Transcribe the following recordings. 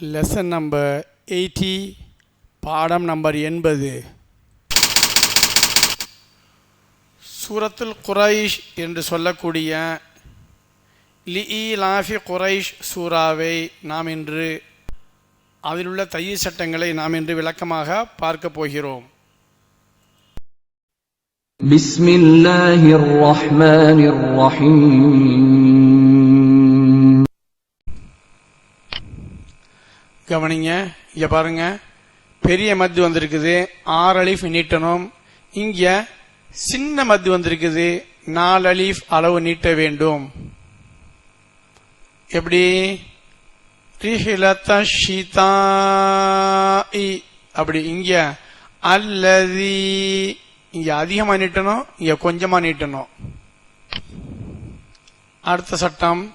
Lesson number eighty பாடம் number எண்பது. சூரத்துல் குரைஷ் என்று சொல்லக்கூடிய லி லாஃபி குரைஷ் சூறாவை நாம் இன்று அதில் உள்ள தைய சட்டங்களை நாம் இன்று விளக்கமாக பார்க்கப் போகிறோம். பிஸ்மில்லாஹிர் ரஹ்மானிர் ரஹீம். கவனிங்க இங்கே பாருங்க. பெரிய மத்து வந்திருக்குது ஆறு அலிஃப் நீட்டணும். இங்கே சின்ன மத்து வந்திருக்குது நாலு அலிஃப் அளவு நீட்ட வேண்டும். எப்படி? ரிஹிலத்த ஷிதாஇ. அப்படி இங்க அல்லதி. இங்க அதிகமா நீட்டணும் இங்க கொஞ்சமா நீட்டணும். அடுத்த சட்டம்.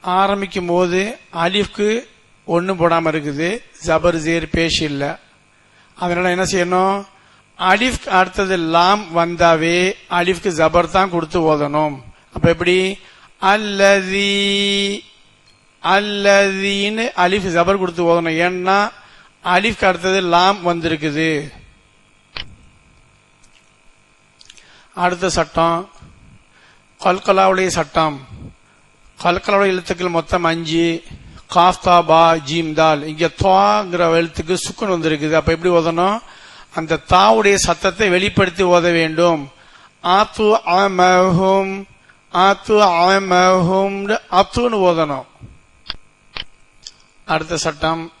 ஆரம்பிக்கும் போது அலிஃப்க்கு ஒன்றும் போடாமல் இருக்குது. ஜபர் ஜேர் பேஷ் இல்லை. அதனால என்ன செய்யணும்? அலிஃப் அடுத்தது லாம் வந்தாவே அலிஃப்க்கு ஜபர் தான் கொடுத்து ஓதணும். அப்ப எப்படி? அல்லதி அல்லதின்னு அலிஃப் ஜபர் கொடுத்து ஓதணும். ஏன்னா அலிஃப்க்கு அடுத்தது லாம் வந்திருக்குது. அடுத்த சட்டம் கல்கலாவுடைய சட்டம். கல்கலாவுடைய எழுத்துக்கள் மொத்தம் அஞ்சு. காஃப்தா பா ஜீம் தால். இங்க துவாங்கிற எழுத்துக்கு சுக்குன் வந்திருக்குது. அப்ப எப்படி ஓதணும்? அந்த தாவுடைய சத்தத்தை வெளிப்படுத்தி ஓத வேண்டும். ஆத்து அமஹும் ஆத்து அமஹும் அத்துன்னு ஓதணும். அடுத்த சட்டம்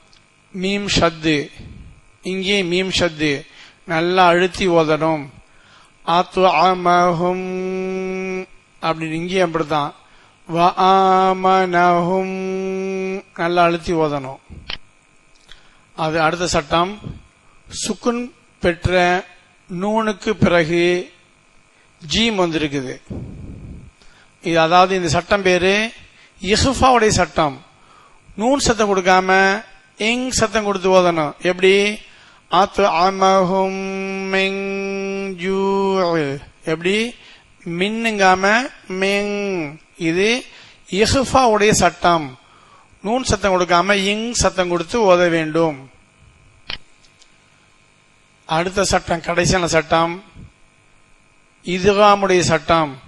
மீம் ஷத்து. இங்கே மீம் ஷத்து. நல்லா அழுத்தி ஓதணும். ஆத்து அமஹும் அப்படின்னு இங்கேயும் அப்படித்தான். ஆமனஹும் நல்லா அழுத்தி ஓதணும். அது அடுத்த சட்டம். சுக்குன் பெற்ற நூனுக்கு பிறகு ஜீம் வந்திருக்குது. இது அதாவது இந்த சட்டம் பேரு இஹ்ஃபாவுடைய சட்டம். நூன் சத்தம் கொடுக்காம எங் சத்தம் கொடுத்து ஓதணும். எப்படி? ஆத்து அமஹும் எப்படி? மின்னுங்காம மெங். இது இஹ்ஃபாவுடைய சட்டம். நூன் சத்தம் கொடுக்காம இங் சத்தம் கொடுத்து ஓத வேண்டும். அடுத்த சட்டம் கடைசியான சட்டம். இதுகாமுடைய சட்டம்.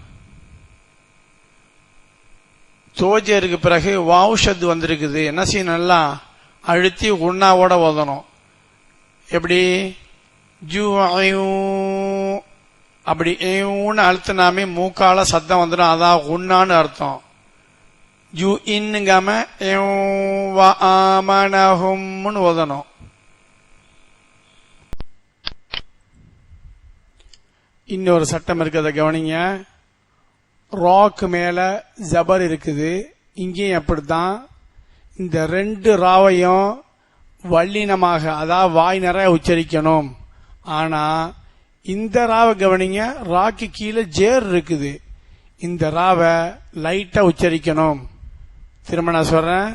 தோஜருக்கு பிறகு வாவுஷத்து வந்திருக்குது. என்ன செய்யணும்? நல்லா அழுத்தி உண்ணாவோட ஓதணும். எப்படி? ஜூ அப்படி ஏன்னு அழுத்தினாமே மூக்கால சத்தம் வந்துடும். அதான் உண்ணான்னு அர்த்தம். ஜூ இன்னுங்காம ஆமனஹும்னு ஓதணும். இன்னொரு சட்டம் இருக்கிறத கவனிங்க. ராக்கு மேல ஜபர் இருக்குது. இங்கேயும் அப்படித்தான். இந்த ரெண்டு ராவையும் வல்லினமாக அதாவது வாய் நிறைய உச்சரிக்கணும். ஆனா இந்த ராவை கவனிங்க ராக்கு கீழே ஜேர் இருக்குது. இந்த ராவை லைட்டா உச்சரிக்கணும். திரும்ப நான் சொல்றேன்.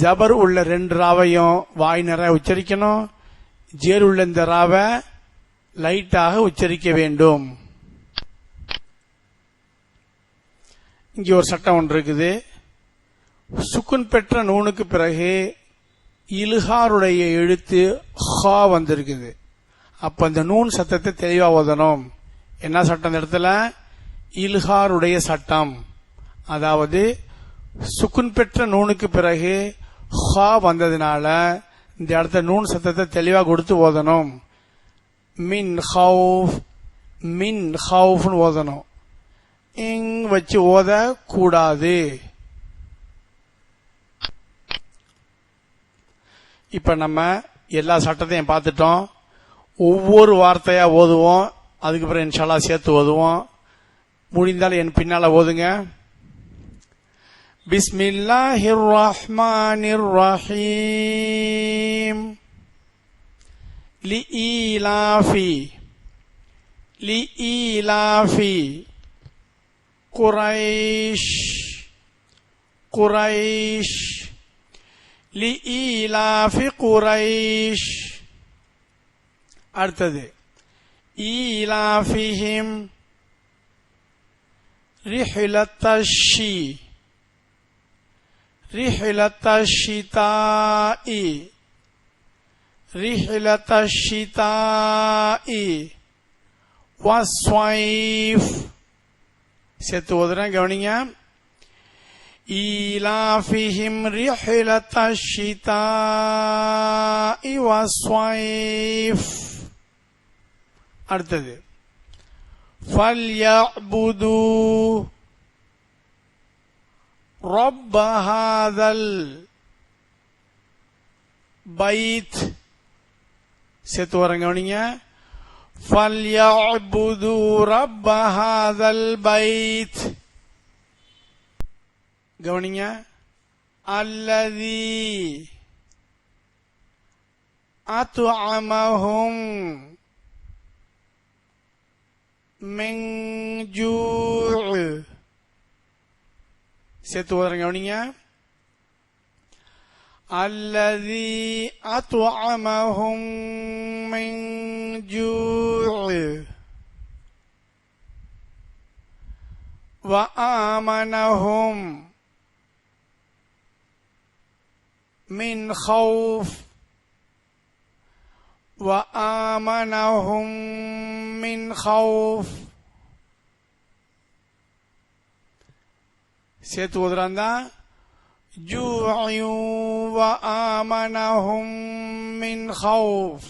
ஜபர் உள்ள ரெண்டு ராவையும் வாய் நிறைய உச்சரிக்கணும். ஜேர் உள்ள இந்த ராவை லைட்டாக உச்சரிக்க வேண்டும். இங்கே ஒரு சட்டம் ஒன்று இருக்குது. சுக்குன் பெற்ற நூனுக்கு பிறகு இலுகாருடைய எழுத்து ஹா வந்திருக்குது. அப்ப அந்த நூன் சத்தத்தை தெளிவா ஓதணும். என்ன சட்டம் இந்த இடத்துல? இல்ஹாருடைய சட்டம். அதாவது சுக்குன் பெற்ற நூனுக்கு பிறகு ஹா வந்ததுனால இந்த இடத்த நூன் சத்தத்தை தெளிவா கொடுத்து ஓதணும். மின் ஹவுஃப் மின் ஹவுஃப்னு ஓதணும். இங் வச்சு ஓத கூடாது. இப்ப நம்ம எல்லா சட்டத்தையும் பார்த்துட்டோம். ஒவ்வொரு வார்த்தையா ஓதுவோம். அதுக்கப்புறம் இன்ஷால்லா சேர்த்து ஓதுவோம். முடிந்தால் என் பின்னால ஓதுங்க. بسم الله الرحمن الرحيم لإيلاف لإيلاف قريش قريش لإيلاف قريش أرتدي إيلافهم رحلة الشِّي رحلة الشتاء رحلة الشتاء والصيف சேர்த்து ஓதுறேன் கவனிங்க إيلافهم رحلة الشتاء والصيف அடுத்தது فليعبدوا رب هذا البيت சேர்த்து வரேன் கவனிங்க فليعبدوا رب هذا البيت கவனிங்க அல்லதி அத்துஅமஹும் மின் ஜூ' சேர்த்து ஓதுறேன் கவனிங்க அல்லதி அத்துஅமஹும் மின் ஜூ' وآمنهم من خوف وآمنهم من خوف சேர்த்து ஓதுறாந்தா جوع وآمنهم من خوف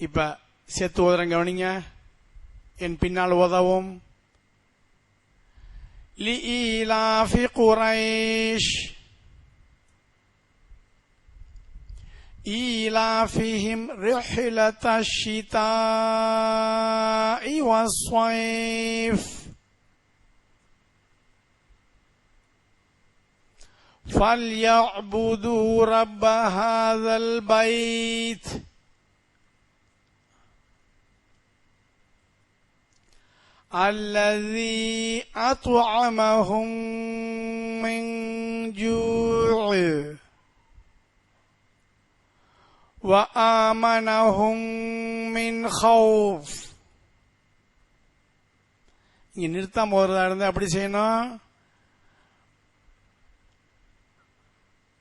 இப்ப சேர்த்து ஓதுறேன் கவனிங்க என் பின்னால் உதவும் لإيلاف قريش إيلافهم رحلة الشتاء والصيف فليعبدوا رب هذا البيت الذي أطعمهم من جوع وآمنهم من خوف இங்க நிறுத்தாம போறதா இருந்தா அப்படி செய்யணும்